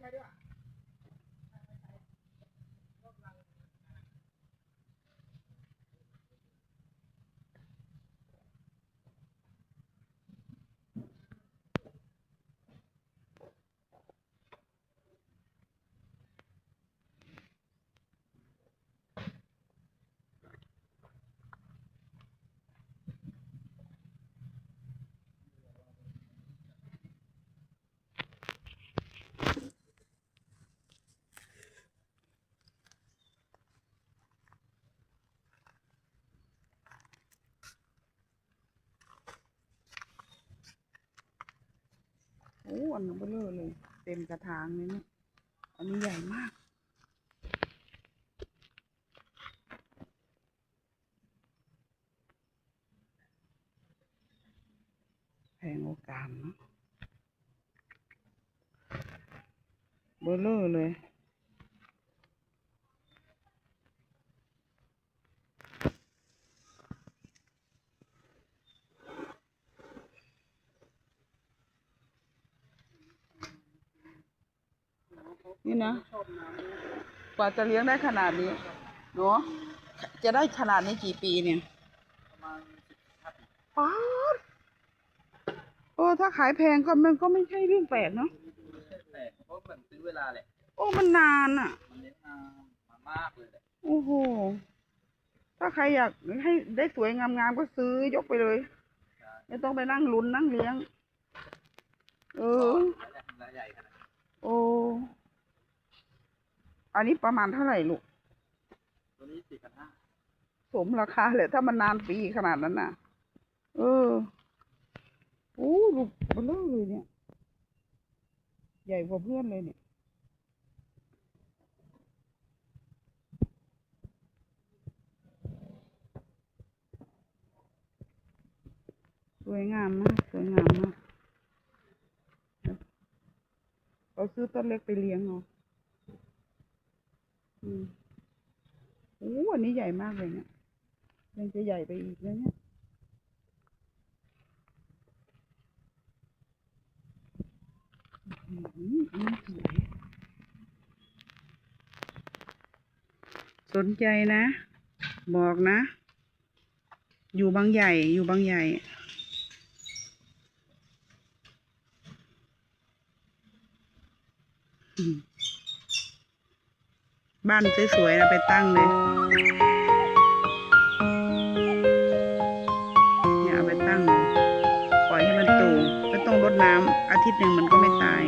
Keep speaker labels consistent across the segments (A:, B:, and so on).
A: โอ้ อนเบลอเลย เต็มกระถางเลยเนี่ยอันนี้ใหญ่มากแพงโอกาสเนาะเบลอเลย นี่นะ กว่าจะเลี้ยงได้ขนาดนี้เนาะจะได้ขนาดนี้กี่ปีเนี่ยป๊าดเออถ้าขายแพงก็มันก็ไม่ใช่เรื่องแปลกเนาะ
B: แต่เพราะมันซื้อเวลาแหละ
A: โอ้มันนานอะ
B: มันเลี้ยงมามามากเลยแหละ
A: โอ้โห ถ้าใครอยากให้ได้สวยงามๆก็ซื้อยกไปเลย ไม่ต้องไปนั่งลุ้นนั่งเลี้ยง เออ
B: รายใหญ่ขนาดนี้
A: โอ้ อันนี้ประมาณเท่าไหร่ลูก
B: ตัวนี้สี่พันห้า
A: สมราคาเลยถ้ามันนานปีขนาดนั้นน่ะ เออโอ้ลูกเบลอเลยเนี่ย ใหญ่กว่าเพื่อนเลยเนี่ยสวยงามมากสวยงามมากเราซื้อต้นเล็กไปเลี้ยงเอา อืมโอ้อันนี้ใหญ่มากเลยเนี่ยยังจะใหญ่ไปอีกนะเนี่ยอืมอันนี้สวยสนใจนะ บอกนะ อยู่บางใหญ่อยู่บางใหญ่ บ้านสวยๆนะไปตั้งเลยเนี่ยเอาไปตั้ง ปล่อยให้มันโตไม่ต้องรดน้ำอาทิตย์หนึ่งมันก็ไม่ตาย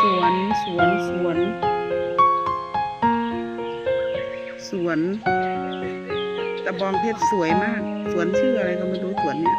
A: สวนสวนสวน สวนตะบองเพชรสวยมาก สวนชื่ออะไรก็ไม่รู้สวนเนี่ย